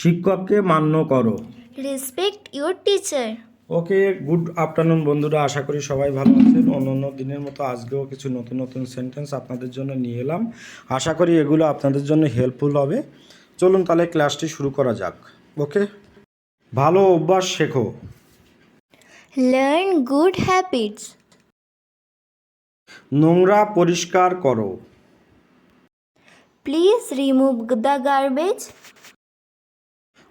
শিক্ষককে মান্য করো। Respect your teacher. Okay good afternoon বন্ধুরা আশা করি সবাই ভালো আছেন। অন্য অন্য দিনের মতো আজকেও কিছু নতুন নতুন সেন্টেন্স আপনাদের জন্য নিয়ে এলাম। আশা করি এগুলো আপনাদের জন্য হেল্পফুল হবে। চলুন তাহলে ক্লাসটি শুরু করা যাক। ওকে ভালো অভ্যাস শেখো। Learn গুড হ্যাবিটস নোংরা পরিষ্কার করো। Please remove the garbage.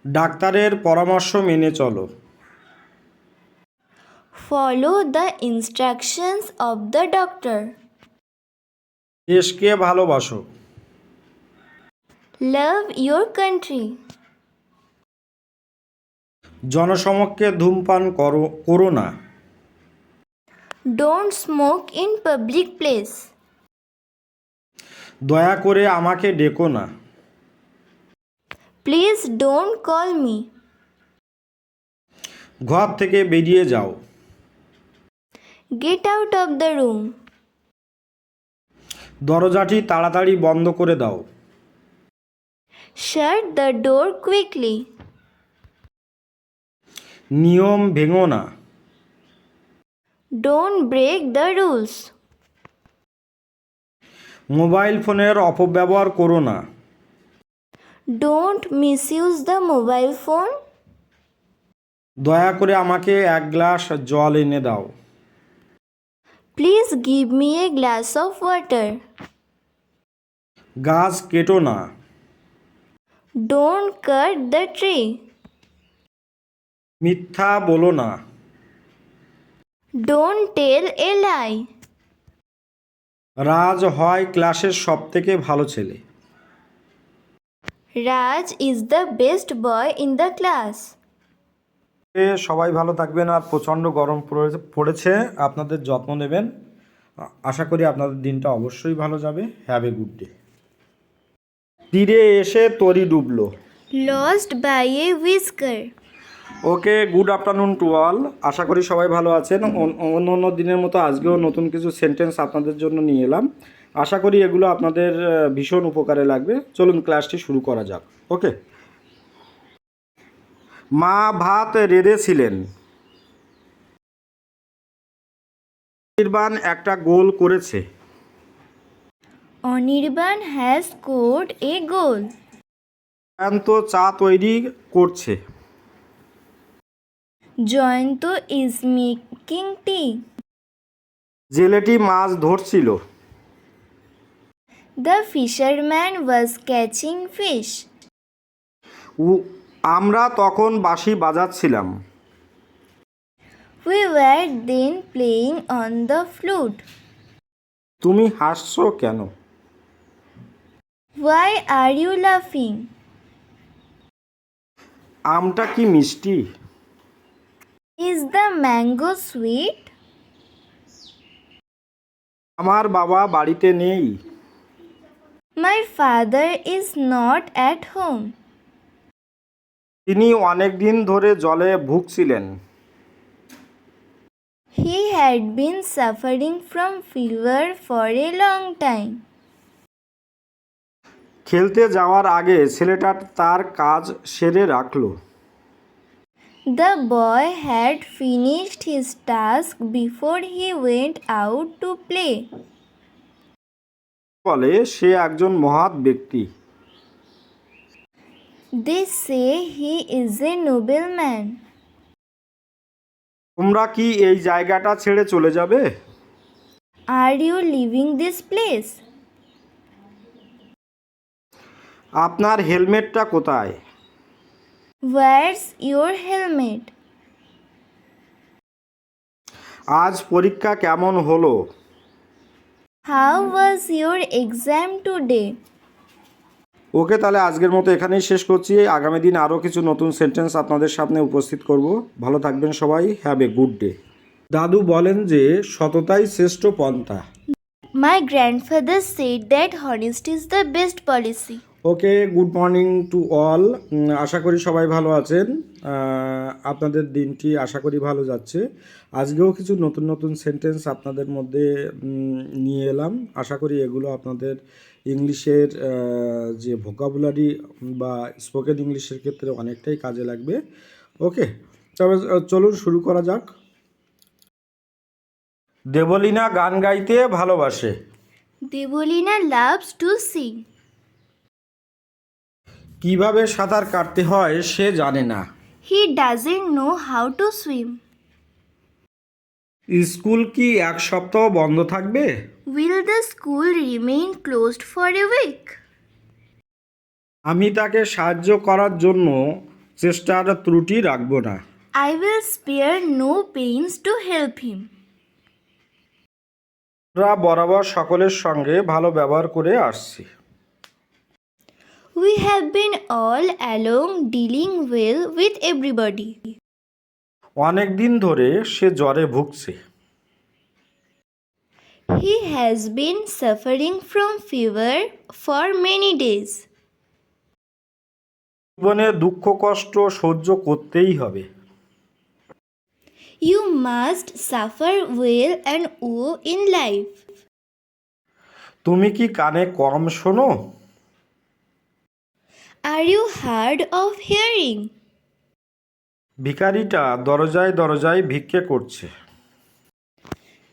ডাক্তারের পরামর্শ মেনে চলো। Follow the instructions of the doctor দেশকে ভালোবাসো। লাভ ইয়োর কান্ট্রি জনসমক্ষে ধূমপান করো করো না। Don't smoke in public place দয়া করে আমাকে ডেকো না। প্লিজ ডোন্ট কল মি ঘর থেকে বেরিয়ে যাও। Get out of the room দরজাটি তাড়াতাড়ি বন্ধ করে দাও। শাট দ্য ডোর কুইকলি নিয়ম ভেঙো না। Don't break the rules mobile ফোনের অপব্যবহার করো না। Don't misuse the mobile phone দয়া করে আমাকে এক গ্লাস জল এনে দাও। Please give me a glass of water গাছ কেটো না। ডোন্ট কাট দ্য ট্রি মিথ্যা বলো না। ডোন্ট টেল এ লাই রাজ হয় ক্লাসের সব থেকে ভালো ছেলে। Raj is the best boy in the class. সবাই ভালো থাকবেন আর প্রচণ্ড গরম পড়ে- পড়েছে। আপনাদের যত্ন নেবেন। আশা করি আপনাদের দিনটা অবশ্যই ভালো যাবে। হ্যাভ এ গুড ডে তীরে এসে তরি ডুবলো। Lost by a whisker. Okay good afternoon to all আশা করি সবাই ভালো আছেন। অন- অন্য অন্য দিনের মতো আজকেও নতুন কিছু সেন্টেন্স আপনাদের জন্য নিয়ে এলাম। আশা করি এগুলো আপনাদের ভীষণ উপকারে লাগবে। চলুন ক্লাসটি শুরু করা যাক। ওকে? মা ভাত রেঁধেছিলেন। নির্বাণ একটা গোল করেছে। Anirban has scored a goal শান্ত চা তৈরি করছে। Jayanta is making tea. জেলেটি মাছ ধরছিল। The fisherman was catching fish. উ- আমরা তখন বাঁশি বাজাচ্ছিলাম We were then playing on the flute. তুমি হাসছো কেন Why are you laughing? আমটা কি মিষ্টি Is the mango sweet? আমার বাবা বাড়িতে নেই My father is not at home. তিনি অনেক দিন ধরে জলে ভুগছিলেন He had been suffering from fever for a long time. খেলতে যাওয়ার আগে ছেলেটা তার কাজ সেরে রাখল The boy had finished his task before he went out to play. বলে সে একজন মহাৎ ব্যক্তি। তোমরা কি এই জায়গাটা ছেড়ে চলে যাবে? Are you living this place আপনার হেলমেটটা কোথায়? ওয়ার্স ইউর হেলমেট আজ পরীক্ষা কেমন হলো? How was your exam today? ওকে তাহলে আজকের মতো এখানেই শেষ করছি। আগামী দিন আরও কিছু নতুন সেন্টেন্স আপনাদের সামনে উপস্থিত করব। ভালো থাকবেন সবাই। হ্যাভ এ গুড ডে দাদু বলেন যে সততাই শ্রেষ্ঠ পন্থা। My grandfather said that honest is the best policy. Okay, good morning to all. আশা করি সবাই ভালো আছেন। আপনাদের দিনটি আশা করি ভালো যাচ্ছে। আজকেও কিছু নতুন নতুন সেন্টেন্স আপনাদের মধ্যে নিয়ে এলাম। আশা করি এগুলো আপনাদের ইংলিশের যে ভোকাবুলারি বা স্পোকেন ইংলিশের ক্ষেত্রে অনেকটাই কাজে লাগবে। ওকে, তবে চলুন শুরু করা যাক। দেবলীনা গান গাইতে ভালোবাসে। Devolina loves to sing. কীভাবে সাঁতার কাটতে হয় সে জানে না। He doesn't know how to swim school কি এক সপ্তাহ বন্ধ থাকবে? Will the school remain closed for a week আমি তাকে সাহায্য করার জন্য চেষ্টার ত্রুটি রাখব না। I will spare no pains to help him. আমরা বরাবর সকলের সঙ্গে ভালো ব্যবহার করে আসছি। We have been all along dealing well with everybody. অনেক দিন ধরে সে জ্বরে ভুগছে He has been suffering from fever for many days. জীবনে দুঃখ কষ্ট সহ্য করতেই হবে You must suffer well and woe in life. তুমি কি কানে কম শোনো are you hard of hearing ভিকারিটা দরজায় দরজায় ভিক্ষে করছে।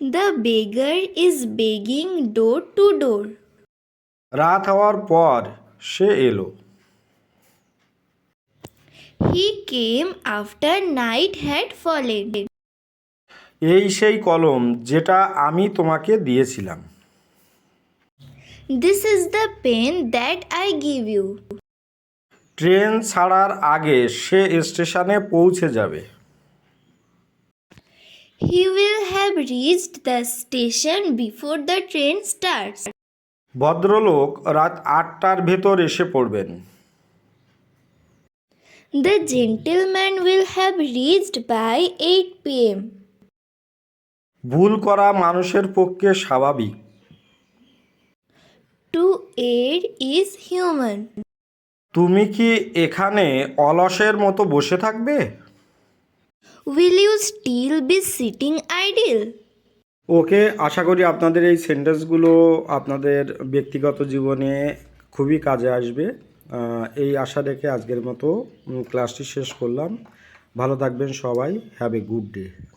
The beggar is begging door to door রাত হওয়ার পর সে এলো। He came after night had falled এই সেই কলম যেটা আমি তোমাকে দিয়েছিলাম। This is the pen that I give you train ছাড়ার আগে সে স্টেশনে পৌঁছে যাবে He will have reached the station before the train starts. ভদ্রলোক রাত আটটার ভেতর এসে পড়বেন The gentleman will have reached by 8 pm. ভুল করা মানুষের পক্ষে স্বাভাবিক To err is human. তুমি কি এখানে অলসের মতো বসে থাকবে? Will you still be sitting idle? Okay আশা করি আপনাদের এই সেন্টেন্সগুলো আপনাদের ব্যক্তিগত জীবনে খুবই কাজে আসবে। এই আশা রেখে আজকের মতো ক্লাসটি শেষ করলাম। ভালো থাকবেন সবাই। Have a good day